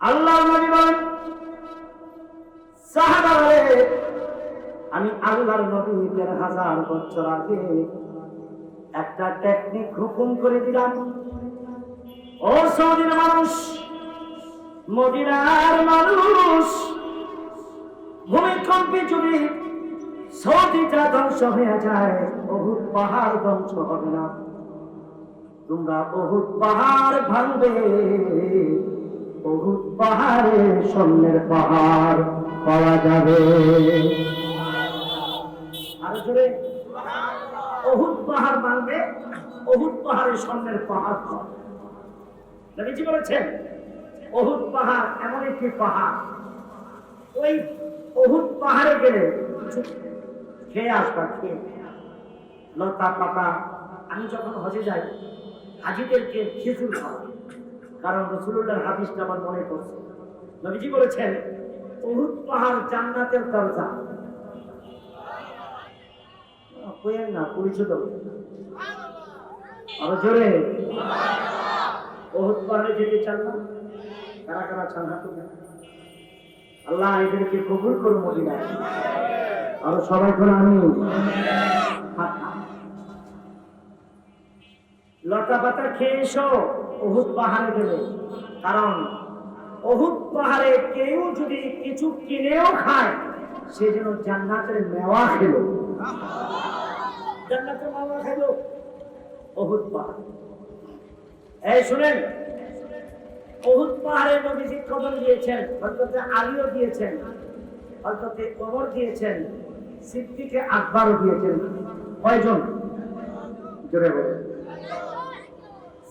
আল্লাহ নবী বলেন সাহাবারে আমি আল্লাহর নবী দেড় হাজার বছর আগে একটা টেকনিক হুকুম করে দিলাম। ও সৌদির মানুষ, মদিনার মানুষ, ভূমিকম্পে যদি সৌদিটা ধ্বংস হয়ে যায় বহুত পাহাড় ধ্বংস হবে না। তোমরা বহুত পাহাড় ভাঙবে। বহুত পাহাড়ে, স্বর্ণের পাহাড় পাওয়া যাবে। আর জোরে। অহুত পাহাড় ভাঙবে অহুত পাহাড়ে স্বর্ণের পাহাড় পাওয়া বলেছেন, অহুত পাহাড় এমন একটি পাহাড়। ওই অহুত পাহাড়ে গেলে খেয়ে আসবা, খেয়ে। লতা পাতা, আমি যখন হজে যাই, হাজিদেরকে খেজুর খাওয়া কারণ রসুল্লাহর হাদিসটা আমার মনে পড়ছে। নবীজি বলেছেন, উহুদ পাহাড় জান্নাতের দরজা। না, পরিচিত। আরও জোরে। পাহাড়ে যেতে চান না? কারা কারা চান আল্লাহ এদেরকে কবুল করুন মদিনায়। আরও সবাই করে আমি লতা পাতা খেয়ে এসো। অহুত পাহাড়ে গেলে কারণ অহুত পাহাড়ে কেউ যদি কিছু কিনেও খায়, সে যেন জান্নাতের মেওয়া খেল। জান্নাতের মেওয়া খেল। অহুত পাহাড়। এই শুনেন অহুত পাহাড়ে নবীজি কবর দিয়েছেন হজরতে আলীও দিয়েছেন হজরতে ওমর দিয়েছেন, সিদ্দিকে আকবরও দিয়েছেন। কয়জন? জোরে বলে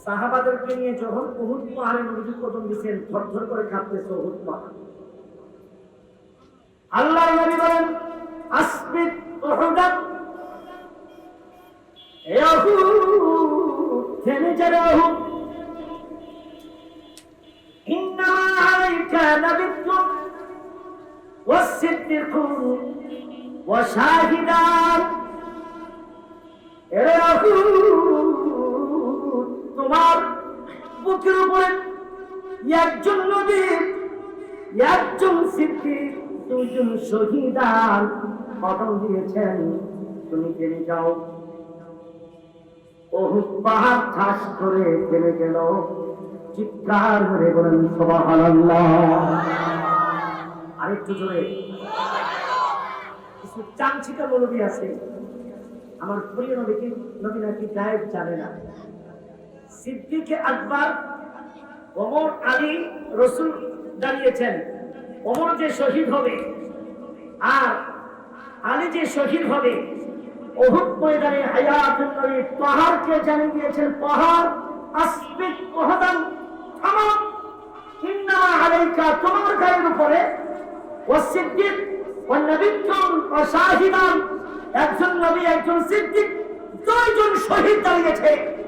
সাহাবাদেরকে নিয়ে যখন উহুদ পাহাড়ে নবীজি কদম দিচ্ছেন থরথর করে কাঁপতেছে উহুদ পাহাড় আল্লাহ নবী বলেন আসবিত উহুদাত এ উহুদ থেমে যাবে উহুদ إنما عليك نبيك والصديق وشاهدان এরা তোমার বুকের উপরে একজন নবী, একজন সিদ্দিক দুজন শহীদান কদম দিয়েছেন, তুমি জেনে যাও। বহু পাহাড় ঠাস করে ফেলে গেল। চিৎকার করে বলেন, সুবহানাল্লাহ। আরেকটু জোরে। কিছু চামচিকা মৌলবী আছে। আমার প্রিয় নবীকে নবী নাকি গায়েব জানে না। সিদ্দিকে আকবর, ওমর আলী রসুল দাঁড়িয়েছেন। ওমর যে শহীদ হবে আর আলী যে শহীদ হবে অহুদ ময়দানে হায়াতুন নবী পাহাড়কে জানিয়ে দিয়েছেন, পাহাড় আসবিক ওহদান থামো ইন্নামা আলাইকা তোমার গায়ের উপরে। ও সিদ্দিক ও নবীন ও শাহিদান। একজন নবী, একজন সিদ্দিক, দুইজন শহীদ দাঁড়িয়েছে।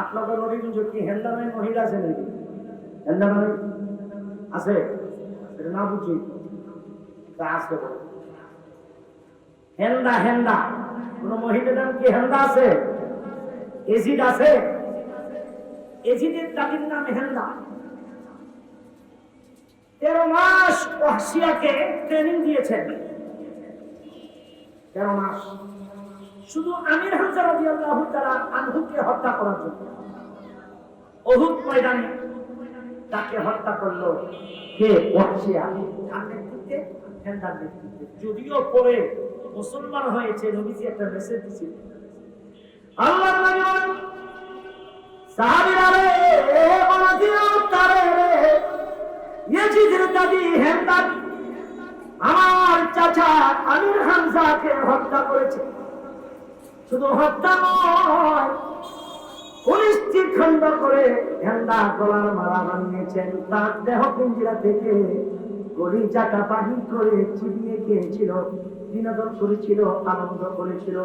আপনাদের নবীগঞ্জ কি হেন্দা নয় মহিলা আছে নাকি? হেন্দা আছে? এটা না বুঝি। তা আছে বলে। হেন্দা হেন্দা। কোন মহিলার নাম কি হেন্দা আছে? এজিদ আছে? এজিদের দাদির নাম হেন্দা। তেরো মাস ওয়াসিয়াকে ট্রেনিং দিয়েছেন। তেরো মাস। শুধু আমির হামজা রাদিয়াল্লাহু তাআলা আনহুকে হত্যা করার জন্য। অহুদ ময়দানে তাকে হত্যা করল কে? নেতৃত্বে যদিও পরে মুসলমান হয়েছে, নবীজি একটা মেসেজ দিয়েছিল আল্লাহ আমার চাচা আমির হত্যা করেছে। শুধু হত্যা নয় পুলিশটি খণ্ড করে ঝান্ডা গলার মালা বানিয়েছেন। তার দেহ পিঞ্জিরা থেকে কলিজাটা বাহির করে চিবিয়ে খেয়েছিল, বিনোদন করেছিল, আনন্দ করেছিল,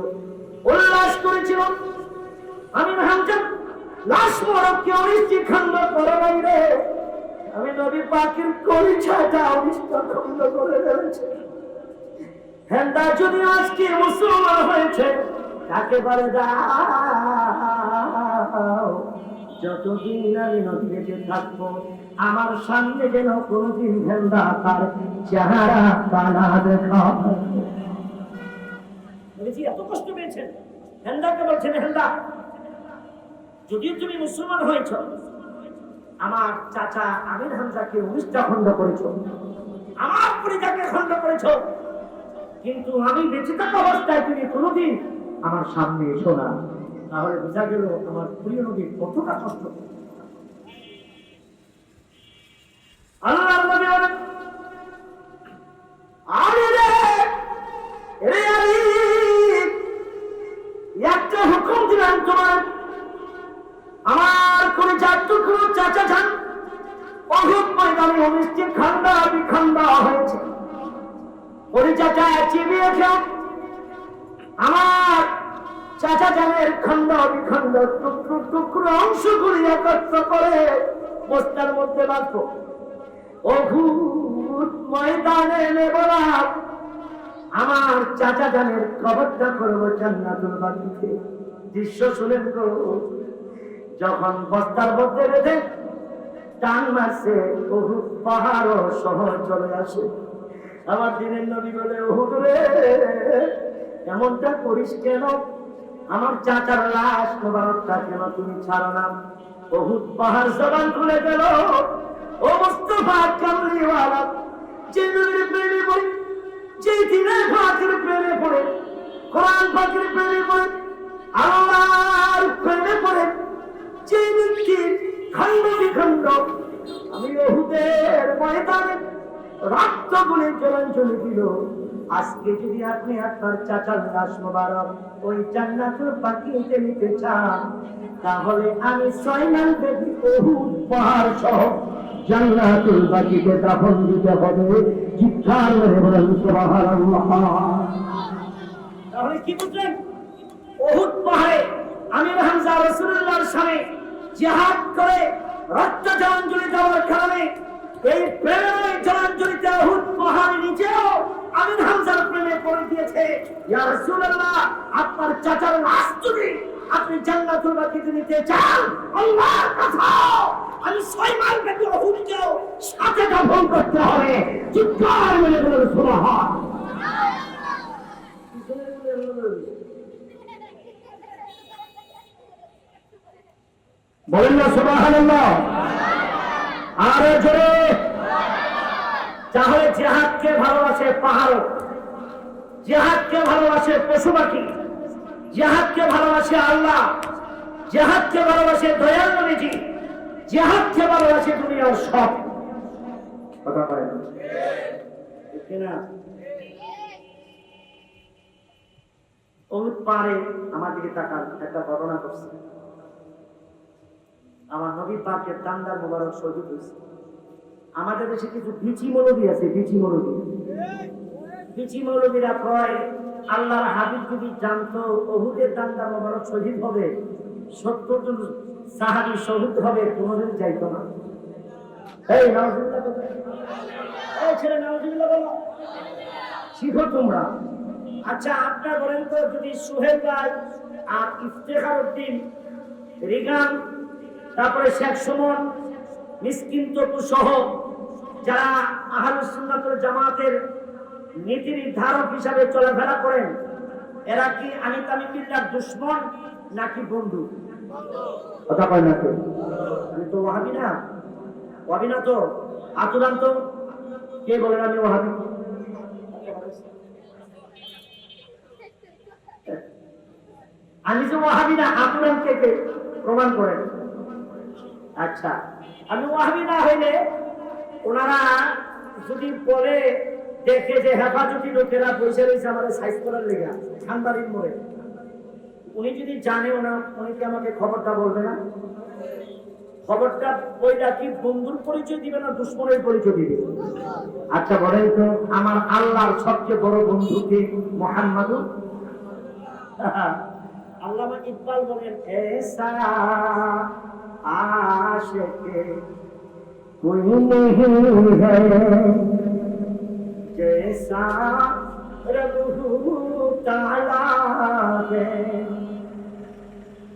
উল্লাস করেছিল। আমি ভাবতাম, লাশ মরককে অনিশ্চিত খণ্ড করে নাই রে। আমি নবী পাখির কলিজাটা অনিষ্ট খণ্ড করে ফেলেছি। হেন্দা যদি আজকে মুসলমান হয়েছে তাকে বলে দাও যতদিন আমি নদী বেঁচে থাকব, আমার সামনে যেন কোনদিন তার চেহারা কানা দেখা বলেছি, এত কষ্ট পেয়েছেন? হেন্দাকে বলছেন হেন্দা যদিও তুমি মুসলমান হয়েছ, আমার চাচা আমির হামজাকে উনিশটা খণ্ড করেছ, আমার পরিজাকে খণ্ড করেছ, কিন্তু আমি বেঁচে থাকা অবস্থায় তুমি কোনোদিন আমার সামনে এসো না। তাহলে বোঝা গেল আমার প্রিয় নদী কতটা কষ্ট পেয়েছে। আল্লাহ নবী বলেন, আরে রে, রে একটা হুকুম দিলাম তোমার। আমার হয়েছে। আমার চাচা জানের খন্ড বিখণ্ড, টুকরো টুকরো অংশ অংশগুলি একত্র করে বস্তার মধ্যে বাঁধবো। অভূত ময়দানে নেব না। আমার চাচা জানের খবরটা করব জান্নাতুল বাকিতে দৃশ্য শুনেন গো যখন বস্তার মধ্যে বেঁধে টান মারছে বহু পাহাড় শহর চলে আসে। আমার দিনের নবী বলে ওহুদ রে এমনটা করিস কেন? আমার চাচার লাশ মোবারকটা কেন তুমি ছাড়ো না। বহুত পাহাড় জবান খুলে গেল। ও মুস্তফা কামলিওয়ালা যে প্রেমে পড়ে, যে দিনের ফাঁকের প্রেমে পড়ে, কোরআন ফাঁকের প্রেমে পড়ে, আল্লাহর প্রেমে পড়ে, যে ব্যক্তি খণ্ড বিখণ্ড, আমি ওহুদের ময়দানে রক্ত গুলি জলাঞ্জলি দিল আজকে যদি আপনি আপনার চাচার লাশ মোবারক ওই জান্নাতুল বাকিতে নিতে চান, তাহলে আমি ছয় নাম দেখি বহুত পাহাড় সহ জান্নাতুল বাকিতে দাফন দিতে হবে। করে বলেন, সুবহানাল্লাহ। তাহলে কি বুঝলেন? ওহুদ পাহাড়ে আমির হামজা রাসূলুল্লাহর সামনে জিহাদ করে রক্ত দেওয়ার কারণে এই প্রেমের জলাঞ্জলিতে ওহুদ পাহাড়ে নিজেও আমির হামজার প্রেমে পড়ে দিয়েছে ইয়া রাসূলুল্লাহ, আপনার চাচার লাশ যদি আপনি জান্নাতুল বাকিতে নিতে চান? আল্লাহর কসম আমি ছয় মাইল ব্যাপী ওহুদকেও সাথে দাফন করতে হবে। চিৎকার মেরে বলেন, সুবহান। বলেন না, সুবহানাল্লাহ। আরও জোরে। তাহলে জেহাদকে ভালোবাসে পাহাড়। জেহাদকে ভালোবাসে পশু পাখি। জেহাদকে ভালোবাসে আল্লাহ। জেহাদকে ভালোবাসে দয়াল নবীজি। জেহাদকে ভালোবাসে দুনিয়ার সব। কথা ঠিক না? পারে আমার দিকে তাকান, একটা ঘটনা করছে আমার নবী পাকের তান্দার মোবারক শহীদ হয়েছে আমাদের দেশে কিছু বিচি মৌলবী আছে বিচি মৌলবী। বিচি মৌলবীরা কয়, আল্লাহর হাবিব যদি জানতো অহুদের তান্দার মোবারক শহীদ হবে, সত্তর জন সাহাবি শহীদ হবে, কোনোদিন যাইতো না। এই ছেলে শিখো তোমরা। আচ্ছা আপনার বলেন তো, যদি সোহেল রায় আর ইফতেখার উদ্দিন রিগান তারপরে শেখ সুমন, মিসকিন তপু সহ যারা আহলুস সুন্নাতুল জামাতের নীতি নির্ধারক হিসাবে চলাফেরা করেন, এরা কি আমি তামিমিল্লার দুশ্মন নাকি বন্ধু? কথা কয় আমি তো ওয়াহাবি না। ওয়াহাবি না তো? আতুরান তো? কে বলেন আমি ওয়াহাবি? আমি যে ওয়াহাবি না, আতুরান কে কে প্রমাণ করেন? আচ্ছা আমি ওয়াহাবি না হইলে ওনারা যদি বলে দেখে যে হেফাজতি লোকেরা বসে রয়েছে আমাদের সাইজ করার লেগা ঠান্ডারির মোড়ে উনি যদি জানে ওনা, উনি কি আমাকে খবরটা বলবে না? খবরটা বইটা কি বন্ধুর পরিচয় দিবে না দুশ্মনের পরিচয় দিবে? আচ্ছা বলেন তো, আমার আল্লাহর সবচেয়ে বড় বন্ধুকে মোহাম্মদুর আল্লাহ ইকবাল বলেন এসা आशिक। कोई नहीं है। जैसा प्रभु ताला है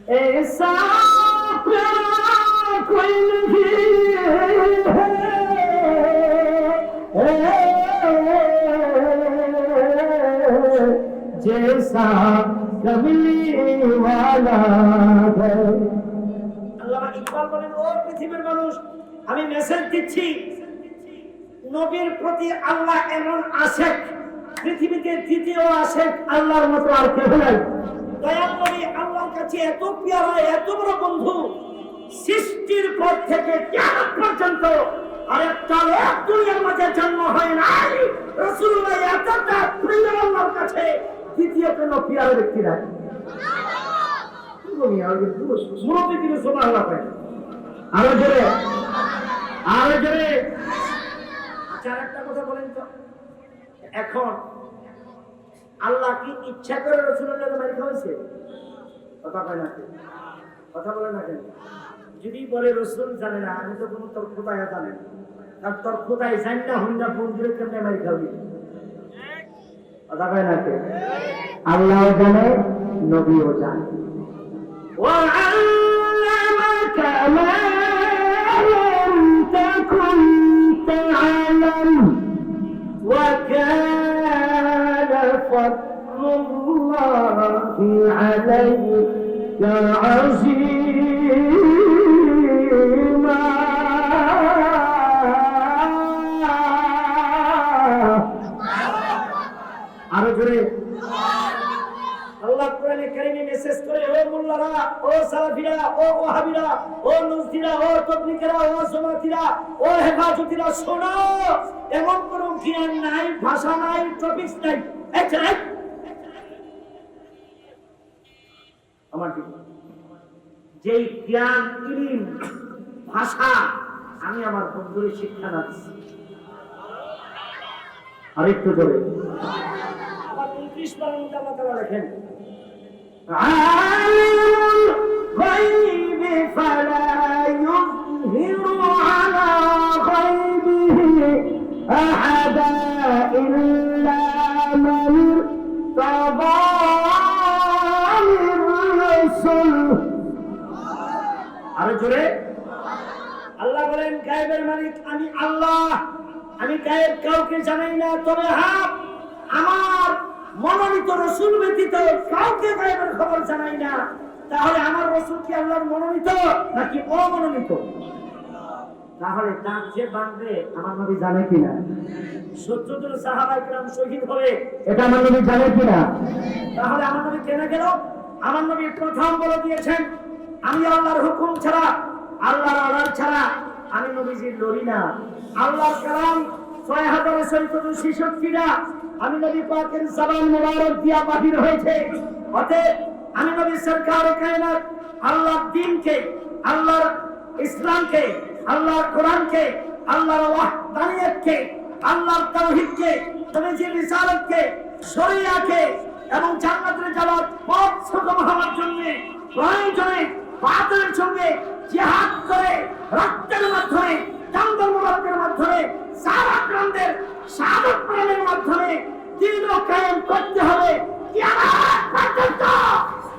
ऐसा कोई नहीं है। जैसा कभी वाला है পৃথিবীর মানুষ, আমি মেসেজ দিচ্ছি, নবীর প্রতি আল্লাহ এমন আশেক, পৃথিবীতে দ্বিতীয় আশেক আল্লাহর মতো আর কেউ নাই। দয়াল আল্লাহর কাছে এত পেয়ারা এত বড় বন্ধু, সৃষ্টির পর থেকে কিয়ামত পর্যন্ত আরেকটা লোক দুনিয়ার মাঝে জন্ম হয় নাই, রাসূলুল্লাহ এতটা প্রিয় আল্লাহর কাছে, দ্বিতীয় কোনো পেয়ারা ব্যক্তি নাই। আল্লাহ পায় আরও জোরে। আরও জোরে। চার একটা কথা বলেন তো। এখন আল্লাহ কি ইচ্ছা করে খাওয়াইছে? কথা না কথা বলে না কেন যদি বলে রসুল জানে না আমি তো কোনো জানে জানি না। ফোন করে কেমনে কথা কয় না কেন আল্লাহ জানে নবীও জানে। ও আল্লাহ تعلم وكان فضل الله عليك عظيما ও ও সালাফিরা, ও ওয়াহাবিরা, ও নজদিরা ও তবলিগেরা, ও জমাতিরা, ও হেফাজতিরা, শোনো, এমন কোন জ্ঞান নাই, ভাষা নাই টপিকস নাই। এই আমার যেই জ্ঞান, ইলিম, ভাষা, আমি আমার বন্ধুরে শিক্ষা দিচ্ছি আরেকটু জোরে আবার উনত্রিশ মধ্যে আল্লাহ তাআলা আরও জোরে। আল্লাহ বলেন, গায়েবের মালিক, আমি আল্লাহ। আমি গায়েব কাউকে জানাই না, তবে হ্যাঁ আমার মনোনীত রসুল ব্যতীত কাউকে গায়েবের খবর জানাই না। তাহলে আমার রসুল কি আল্লাহর মনোনীত নাকি অমনোনীত? তাহলে দাঁত যে বাঁধবে আমার নবী জানে কিনা? সত্তর জন সাহাবা ইকরাম শহীদ এটা আমার নবী জানে কিনা? তাহলে আমার নবী কেনা গেল? আমার নবী প্রথম বলে দিয়েছেন, আমি আল্লাহর হুকুম ছাড়া, আল্লাহর অর্ডার ছাড়া আমি নবীজির লড়ি না। আল্লাহর কালাম ছয় হাজার চৈতন্য ছেষট্টিটা আমি নবী পাকের জবান মোবারক দিয়া বাহির হয়েছে। অতএব আমি নবী সরকার কায়নাত, আল্লাহর দিনকে, আল্লাহর ইসলামকে, আল্লাহর কোরআনকে, আল্লাহর ওয়াহদানিয়তকে আল্লাহর তাওহীদকে, নবীজির রিসালাতকে, শরিয়াকে এবং জান্নাতের যাওয়ার পথ সুগম হওয়ার জন্য, প্রয়োজনে, বাতিলের সঙ্গে জিহাদ করে, রক্তের মাধ্যমে জান্দর মোবারকের মাধ্যমে সারা গ্রন্থের সাধক প্রাণের মাধ্যমে দিন কায়েম করতে হবে কিয়ামত পর্যন্ত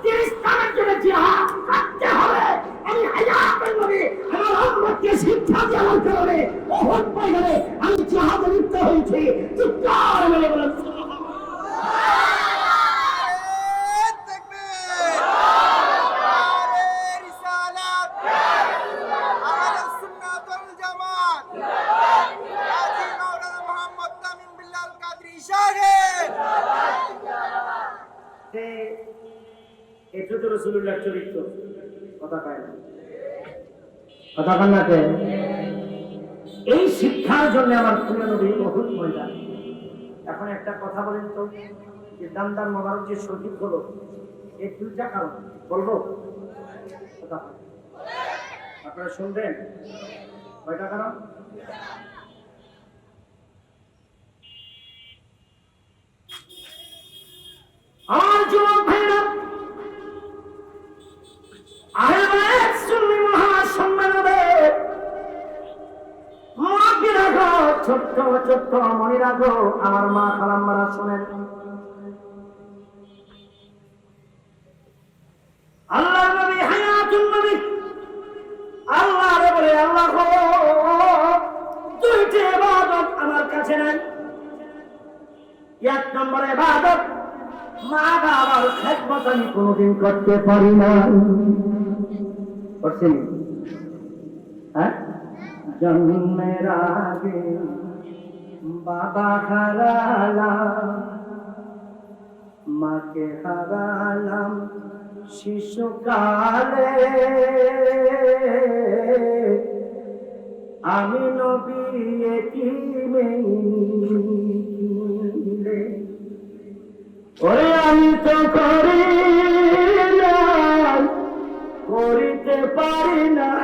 দিন ইসলামের জন্য জিহাদ করতে হবে আমি হায়াতের নবী আমার উম্মতকে শিক্ষা দেওয়ার কারণে বহুত পয়গারে আমি জিহাদে লিপ্ত হয়েছি চিৎকার মেরে বলেন এটা তো রসুল্লাহ চরিত্র কথা পায় না কথা পান না কে? এই শিক্ষার জন্য আমার প্রিয় নবী ময়দান এখন একটা কথা বলেন তো যে দামদার মোবারক যে শহীদ হলো এই দুইটা কারণ বলব? আপনারা শুনবেন? কয়টা কারণ? আমার যুবক আহমেদ সুন্নি ছোট্ট ছোট্ট মনে রাখো আমার মা খালাম্মারা শোনেন আল্লাহ নবী হায়াতুন নবী আল্লাহ রে বলে আল্লাহ দুইটি ইবাদত আমার কাছে নাই এক নম্বর ইবাদত মা বাবার খেদমত আমি কোনোদিন করতে পারি না? করছেন হ্যাঁ? জন্মের আগে বাবা হারালাম, মাকে হারালাম শিশুকালে। আমি নবী ওরে আমি তো করি করিতে পারি না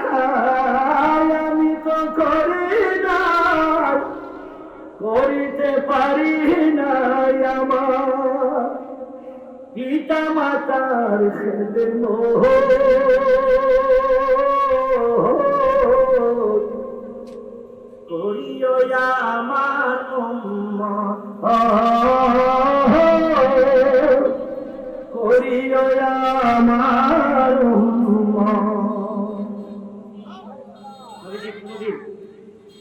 করি না করিতে পারি না আমার। পিতা মাতার খেদম করিও আমার করিও আমার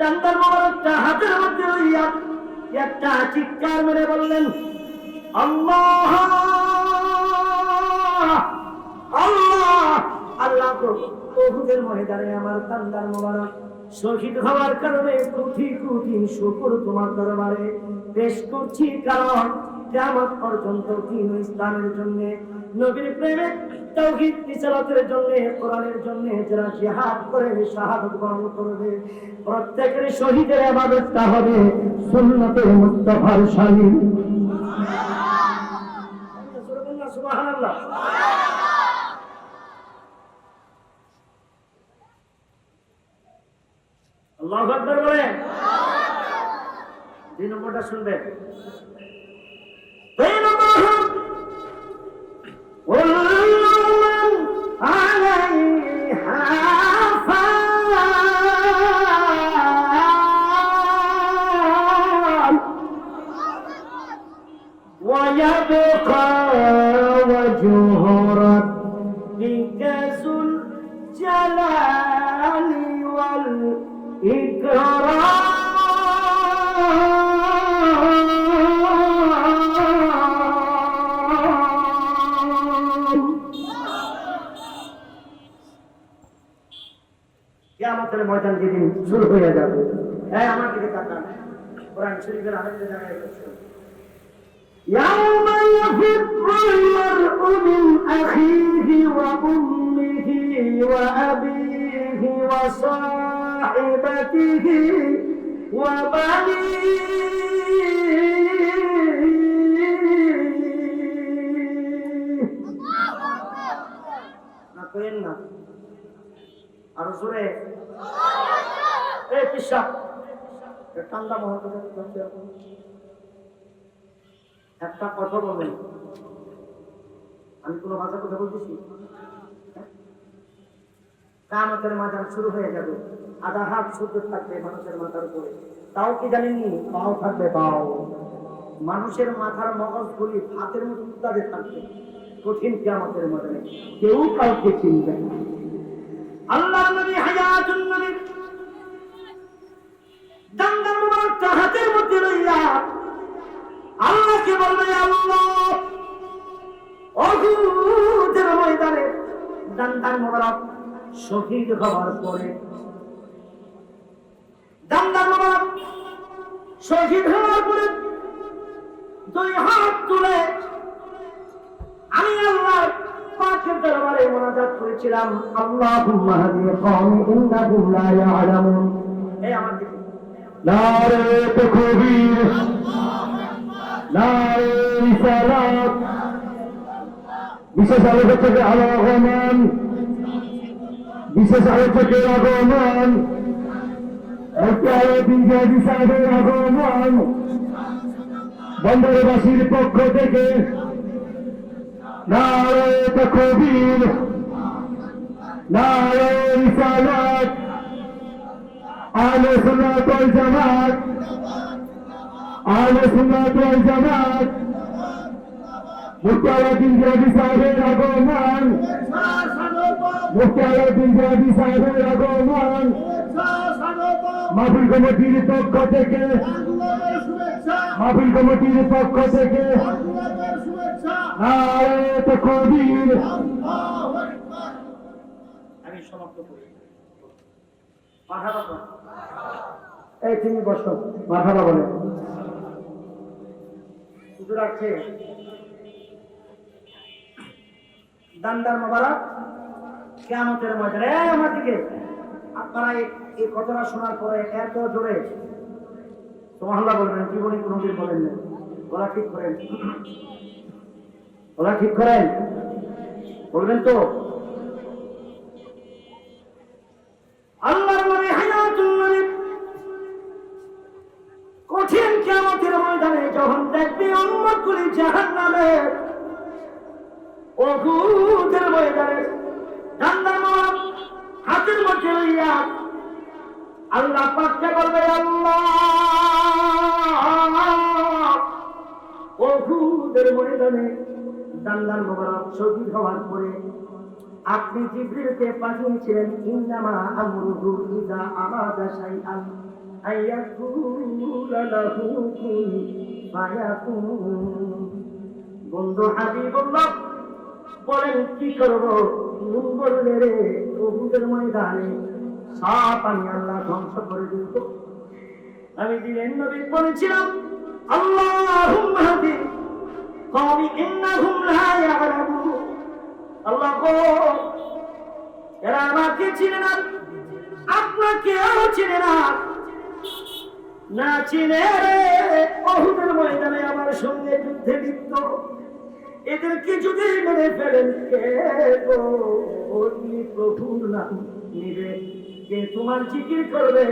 ডান্ডার মোবারকটা হাতের মধ্যে লইয়া একটা চিৎকার মেরে বললেন আল্লাহ আল্লাহ আল্লাহ গো, ওহুদের ময়দানে আমার ডান্ডার মোবারক শহীদ হওয়ার কারণে কোটি কোটি শুকুর তোমার দরবারে পেশ করছি কারণ কেমন পর্যন্ত দিন ইসলামের জন্য নবীর প্রেমে তৌহিদ ইসলাতের জন্য, কোরআনের জন্য যারা জিহাদ করে শাহাদত করবে, প্রত্যেকের শহীদের ইবাদতটা হবে সুন্নতের মুস্তাফার সুবহানাল্লাহ। দুই নম্বরটা শুনবেন। ويبقى وجه ربك ذو الجلال والإكرام. ময়দান যেদিন শুরু হয়ে যাবে হ্যাঁ আমার দিকে তাকান কোরআন শরীফের আরেকটা জায়গায় বলছে يوم يفر المرء من أخيه وأمه وأبيه وصاحبته وبنيه না করেন না আরো জোরে একটা কথা আমি ভাষা কথা বলতেছি? কামতের মাজার শুরু হয়ে যাবে। আধা হাত থাকবে মানুষের মাথার উপরে। তাও কি জানেননি? পাও থাকবে পাও মানুষের মাথার মগজগুলি হাতের মতো উত্তাদে থাকবে। কঠিন কিয়ামতের মধ্যে কেউ কাউকে চিনবে আল্লাহ নবী হায়াতুন নবী আল্লাহকে বলবে আল্লাহ ময়দানে দান্দান মোবারক শহীদ হওয়ার পরে দান্দান মোবারক শহীদ হওয়ার পরে দুই হাত তুলে আমি আল্লাহ পাঁচের দরবারে মোনাজাত করেছিলাম আল্লাহ মাহাদি কম ইন্না গুল্লা আলামুন এই আমার নারে তকবীর, নারে রিসালাত। বিশেষ আলোচকের আগমন, বিশেষ আলোচকের আগমন। আগমন। বন্দরবাসীর পক্ষ থেকে নারে তকবীর, নারে রিসালাত। আলে সুন্নাত ওয়াল জামাত। আলে সুন্নাত ওয়াল জামাত। মুক্তাউদ্দিন জাদি সাহেবের আগমন মুক্তাউদ্দিন জাদি সাহেবের আগমন মাহফিল কমিটির পক্ষ থেকে মাহফিল কমিটির পক্ষ থেকে আমি সমাপ্ত করি। এই তুমি বসো মাথাটা বলে। আছে দান্দার মোবারক কেমতের এই আমার দিকে। আপনারা এই- কথাটা শোনার পরে এত জোরে তোমাল্লা বলবেন জীবনে কোনোদিন বলেন না ওরা ঠিক করেন। ওরা ঠিক করেন। বলবেন তো? আল্লাহর মানে হায়াতুল মানে কঠিন কেমতের ময়দানে যখন দেখবি অম্মত করে জাহান নামে অভূতের ময়দানে ঠান্ডার মত হাতের মধ্যে লইয়া আল্লাহ পাককে বলবে, আল্লাহ! অভূতের ময়দানে দান্দার মোবারক শহীদ হওয়ার পরে আপনি জিবরিলকে পাঠিয়েছিলেন, ইন্নামা আমরুহু ইযা আরাদা শাইআন আইয়াকুলা লাহু কুন ফায়াকুন। বন্ধু হাবিবুল্লাহ, বলেন, কি করব? নুন বললে রে বহুদের ময়দানে সব আমি আল্লাহ ধ্বংস করে দিব আমি দিলেন নবী বলেছিলাম আল্লাহুম্মা হাদি কওমি ইন্নাহুম লা ইয়ালামুন। আল্লাহ এরা আমাকে চিনে না চিনে না। না চিনে অহুদের ময়দানে আমার সঙ্গে যুদ্ধে লিপ্ত। এদেরকে যদি মেরে ফেলেন, কে প্রভুর নাম নিবে। কে তোমার জিকির করবে?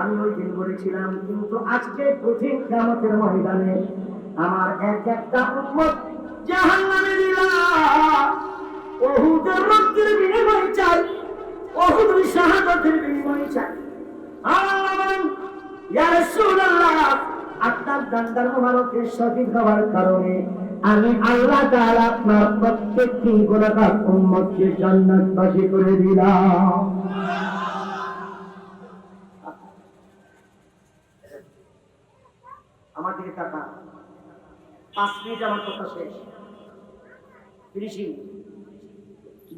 আমি ওই দিন বলেছিলাম, কিন্তু আজকে কঠিন কামতের ময়দানে আমার এক একটা উন্মত জাহান নামে ওহুদের রক্তের বিনিময় চাই ওহুদের শাহাদতের বিনিময় চাই। আপনার দান্দার মোবারকের শহীদ হওয়ার কারণে আমি আল্লাহ তাআলা আপনার প্রত্যেকটি গুণাগার উম্মতকে জান্নাতবাসী করে দিলাম। আমার দিকে তাকা পাঁচ মিনিট আমার কথা শেষ। ফিনিশিং।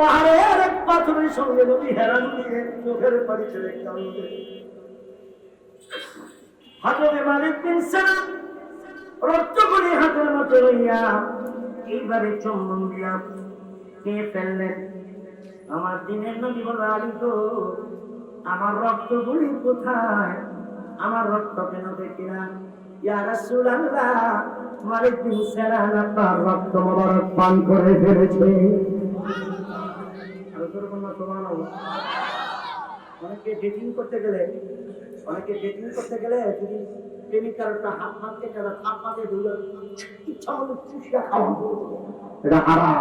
দেখে পাহাড়ের এক পাথরের সঙ্গে নদী হেরান দিয়ে চোখের পানি ছেড়ে মালিক বিন রক্ত করে হাতের মতো লইয়া এইভাবে চম্বন দিয়া কে ফেললেন। আমার দিনের নদী বলে আলী তো আমার রক্তগুলি কোথায়? আমার রক্ত কেন দেখি না? মালিক বিন সালাম আপনার রক্ত মোবারক পান করে ফেলেছে। অনেকে ডেটিং করতে গেলে, অনেকে ডেটিং করতে গেলে যদি প্রেমিকার একটা হাত হাতে গেলে হাত ধুলে ইচ্ছা মতো চুষিয়া খাওয়া এটা হারাম।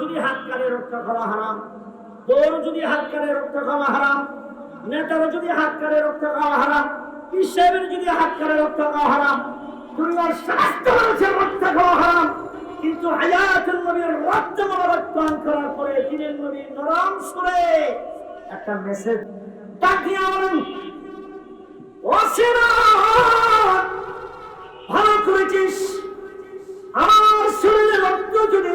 যদি হাত কানে রক্ত খাওয়া হারাম। তোর যদি হাত কানে রক্ত খাওয়া হারাম। নেতারা যদি হাত কাটে, রক্ত খাওয়া হারাম। পীর যদি হাত কাটে, রক্ত খাওয়া হারাম। দুনিয়ার স্বাস্থ্য রক্ত খাওয়া হারাম। কিন্তু হায়াতুল নবীর রক্ত মোবারক পান করার পরে দিনের নবী নরম সুরে একটা মেসেজ বলেন অসীমা ভালো করেছিস। আমার শরীরে রক্ত যদি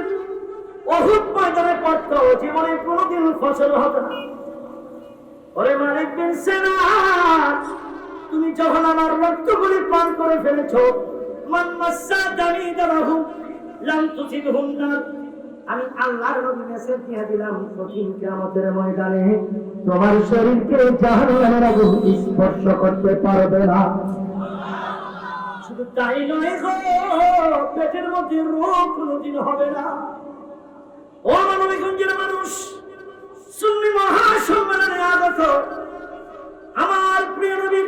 অহুত ময়দানে পড়ত, জীবনে কোনোদিন ফসল হতো না। ওরে মালিক বিন তুমি যখন আমার রক্তগুলি পান করে ফেলেছো, মান মাসা দানি দারাহু আমি আল্লাহর দিলাম কঠিন ময়দানে তোমার শরীরকে স্পর্শ করতে পারবে না। রোগ হবে না। মানুষ আগত আমার প্রিয় নবীর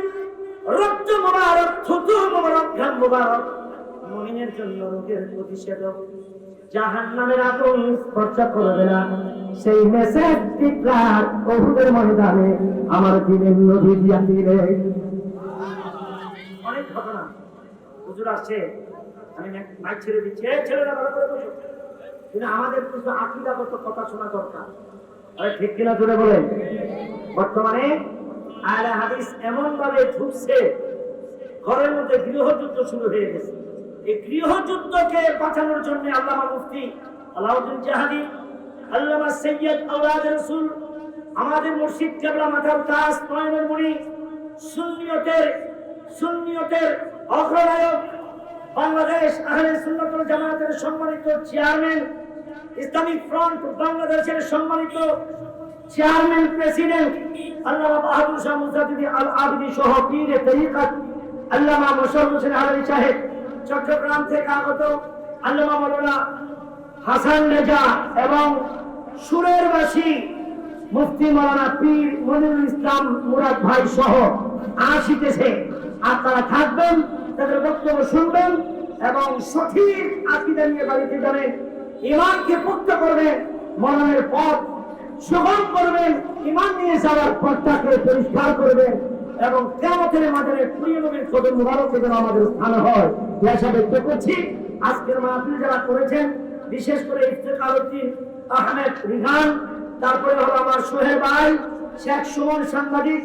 রক্ত মোবারক, থুতু মোবারক, ঘাম মোবারক মহিনের জন্য রোগের প্রতিষেধক। জাহান নামের আগুন স্পর্শ করবে না। সেই মেসেজ টিকলার ওহুদের ময়দানে আমার দিনের নদী দিয়া দিলে। অনেক ঘটনা। হুজুর আসছে। আমি মাইক ছেড়ে দিচ্ছি। এই ছেলেরা ভালো করে বসো। কিন্তু আমাদের কিছু আকিদাগত কথা শোনা দরকার। আরে ঠিক কিনা জুড়ে বলেন। বর্তমানে আয়লা হাদিস এমন ভাবে ঢুকছে, ঘরের মধ্যে গৃহযুদ্ধ শুরু হয়ে গেছে। এই গৃহযুদ্ধকে বাঁচানোর জন্য আল্লামা মুফতি আলাউদ্দিন জাহাদি, আল্লামা সৈয়দ আওলাদ রসুল, আমাদের মুর্শিদ কেবলা মাথার দাস নয়নের মুনি, সুন্নিয়তের সুন্নিয়তের অগ্রনায়ক, বাংলাদেশ আহলে সুন্নাতুল জামাতের সম্মানিত চেয়ারম্যান ইসলামিক ফ্রন্ট বাংলাদেশের সম্মানিত চেয়ারম্যান প্রেসিডেন্ট, আল্লামা বাহাদুর শাহ মুজাদ্দিদি আল আবদি সহ পীর তরিকাত, আল্লামা মোশারফ হোসেন আলী সাহেব। চট্টগ্রাম থেকে আগত আল্লামা মাওলানা হাসান রেজা এবং সুরের বাসী মুফতি মাওলানা পীর মনিরুল ইসলাম মুরাদ ভাই সহ আসিতেছে। আপনারা থাকবেন, তাদের বক্তব্য শুনবেন এবং সঠিক আকিদা নিয়ে বাড়িতে যাবেন ইমানকে পুক্ত করবেন মননের পথ সুগম করবেন ইমান নিয়ে যাওয়ার পথটাকে পরিষ্কার করবেন এবং কেমতের মাঝে প্রিয় নবীর কদম মুবারক যেন আমাদের স্থান হয়। হিসাবে ব্যক্ত করছি। আজকের মাহফিল যারা করেছেন, বিশেষ করে ইফতেখার উদ্দিন আহমেদ রিহান, তারপরে হলো আমার সোহেল ভাই, শেখ সুমন সাংবাদিক,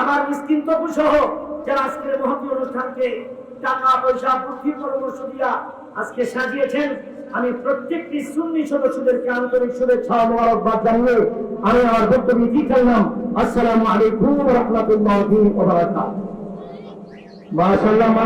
আমার মিসকিন তপু সহ যারা আজকের মহতি অনুষ্ঠানকে টাকা পয়সা, বুদ্ধি পরামর্শ দিয়া আজকে সাজিয়েছেন। আমি প্রত্যেকটি সুন্নি সদস্যদেরকে আন্তরিক শুভেচ্ছা মোবারকবাদ জানিয়ে আমি আমার বক্তব্য কি করলাম আসসালামু আলাইকুম রহমতুল্লাহ মাশাআল্লাহ